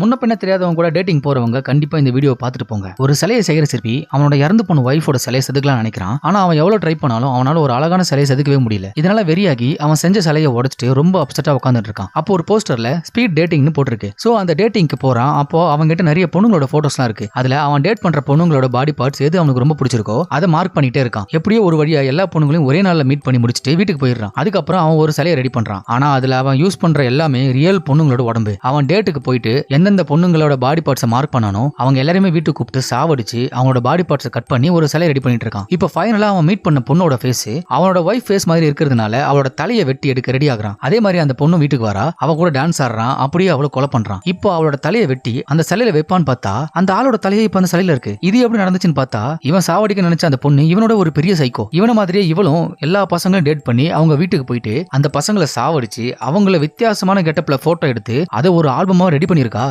முன்ன பின்ன தெரியாதவங்க கூட டேட்டிங் போறவங்க கண்டிப்பா இந்த வீடியோ பார்த்துட்டு போங்க. ஒரு சிலையை செய்யற சிற்பி அவனோட இறந்து போன ஒய்ஃபோட சிலையை செதுக்கலாம் நினைக்கிறான். ஆனா அவன் எவ்வளவு ட்ரை பண்ணாலும் அவனால ஒரு அழகான சிலையை செதுக்கவே முடியல. இதனால வெறியாகி அவன் செஞ்ச சிலையை உடைச்சிட்டு ரொம்ப அப்செட்டா உட்காந்துட்டு இருக்கான். அப்போ ஒரு போஸ்டர்ல ஸ்பீட் டேட்டிங்னு போட்டிருக்கு. சோ அந்த டேட்டிங்க்கு போறான். அப்போ அவங்ககிட்ட நிறைய பொண்ணுங்களோட போட்டோஸ்லாம் இருக்கு. அதுல அவன் டேட் பண்ற பொண்ணுங்களோட பாடி பார்ட்ஸ் எது அவனுக்கு ரொம்ப பிடிச்சிருக்கோ அதை மார்க் பண்ணிட்டே இருக்கான். எப்படியோ ஒரு வழியா எல்லா பொண்ணுங்களையும் ஒரே நாள்ல மீட் பண்ணி முடிச்சுட்டு வீட்டுக்கு போயிடுறான். அதுக்கப்புறம் அவன் ஒரு சிலையை ரெடி பண்றான். ஆனா அதுல அவன் யூஸ் பண்ற எல்லாமே ரியல் பொண்ணுங்களோட உடம்பு. அவன் டேட்டுக்கு போயிட்டு எந்தெந்த பொண்ணுங்களோட பாடி பார்ட்ஸை மார்க் பண்ணனும் அவங்க எல்லாருமே வீட்டுக்கு கூப்பிட்டு சாவடிச்சு அவங்களோட பாடி பார்ட்ஸை கட் பண்ணி ஒரு சிலை ரெடி பண்ணிட்டு இருக்கான். இப்போ ஃபைனலா அவன் மீட் பண்ண பொண்ணோட ஃபேஸ் அவனோட ஒய்ஃப் ஃபேஸ் மாதிரி இருக்கிறதுனால அவளோட தலையை வெட்டி எடுக்க ரெடி ஆகுறான். அதே மாதிரி அந்த பொண்ணு வீட்டுக்கு வரா அவ கூட டான்ஸ் ஆடுறான் அப்படியே அவளை கொலை பண்றான். இப்போ அவளோட தலையை வெட்டி அந்த சிலையில வைப்பான்னு பார்த்தா அந்த ஆளோட தலையை இப்ப அந்த சிலையில இருக்கு. இது எப்படி நடந்துச்சுன்னு பார்த்தா இவன் சாவடிக்க நினைச்ச அந்த பொண்ணு இவனோட ஒரு பெரிய சைக்கோ இவன மாதிரியே இவளும் எல்லா பசங்களும் டேட் பண்ணி அவங்க வீட்டுக்கு போயிட்டு அந்த பசங்களை சாவடிச்சு அவங்கள வித்தியாசமான கெட்டப்ல போட்டோ எடுத்து அதை ஒரு ஆல்பமா ரெடி பண்ணிருக்கா